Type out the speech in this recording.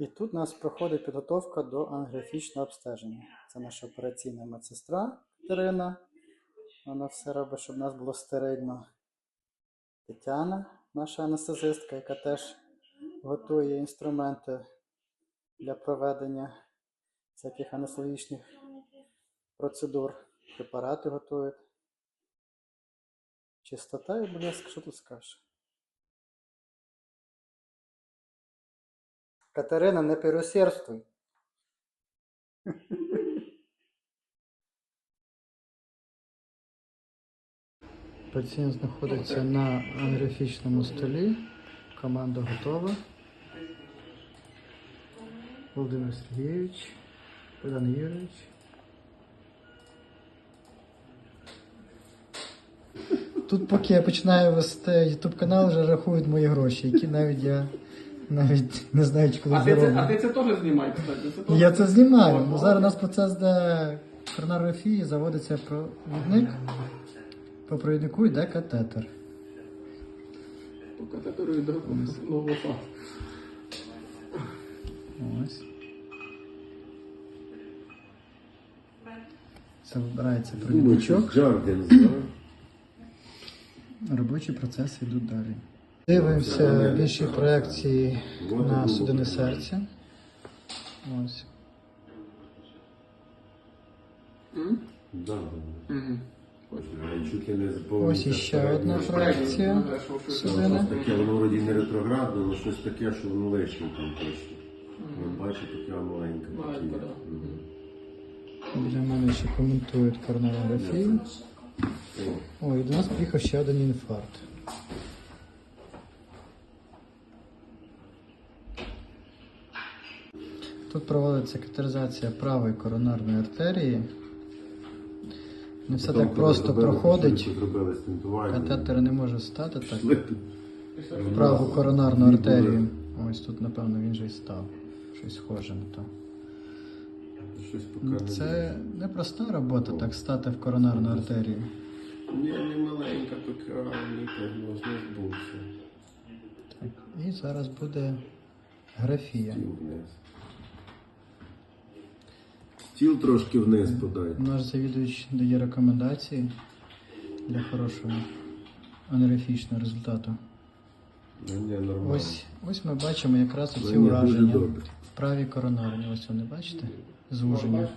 І тут у нас проходить підготовка до ангіографічного обстеження. Це наша операційна медсестра Катерина. Вона все робить, щоб у нас було стерильно. Тетяна, наша анестезистка, яка теж готує інструменти для проведення всяких анестезіологічних процедур. Препарати готують. Чистота і блеск, що тут скажеш? Катерина, не переусердствуй. Пацієнт знаходиться на ангіографічному столі. Команда готова. Володимир Сергійович, Богдан Юрійович. Тут поки я починаю вести YouTube канал, вже рахують мої гроші, які навіть я навіть не знаю, чи коли А ти, це, а ти це теж знімай, кстати. Це теж... Я це знімаю. Ну, зараз у нас процес, де коронарографії заводиться провідник. По провіднику йде катетер. По катетеру йде новота. Ось. Це вибирається провідничок. Робочі процеси йдуть далі. Дивимося більші проекції на судини серця. Ось. Ось іще одна проекція судини. Таке воно вроді не ретроградне, але щось таке, що воно лишнє там точно. Ви бачите, така маленька. Біля мене ще коментують коронарографію. О, О, і до нас приїхав ще один інфаркт. Тут проводиться катетеризація правої коронарної артерії. Не все так просто зробили, проходить. Катетер не може стати так. В Праву коронарну артерію. Ось тут, напевно, він же і став. Щось схоже на то. Ну, не Це непроста робота так стати в коронарну артерію. Ні, не маленька, велика, можна збувся. Так. І зараз буде графія. Тіл трошки вниз подай. Наш завідувач дає рекомендації для хорошого анерефічного результату. Ні, нормально. Ось, ось ми бачимо якраз оці ні, дуже ураження добре. в правій коронарні. Ось вони бачите? Звуження.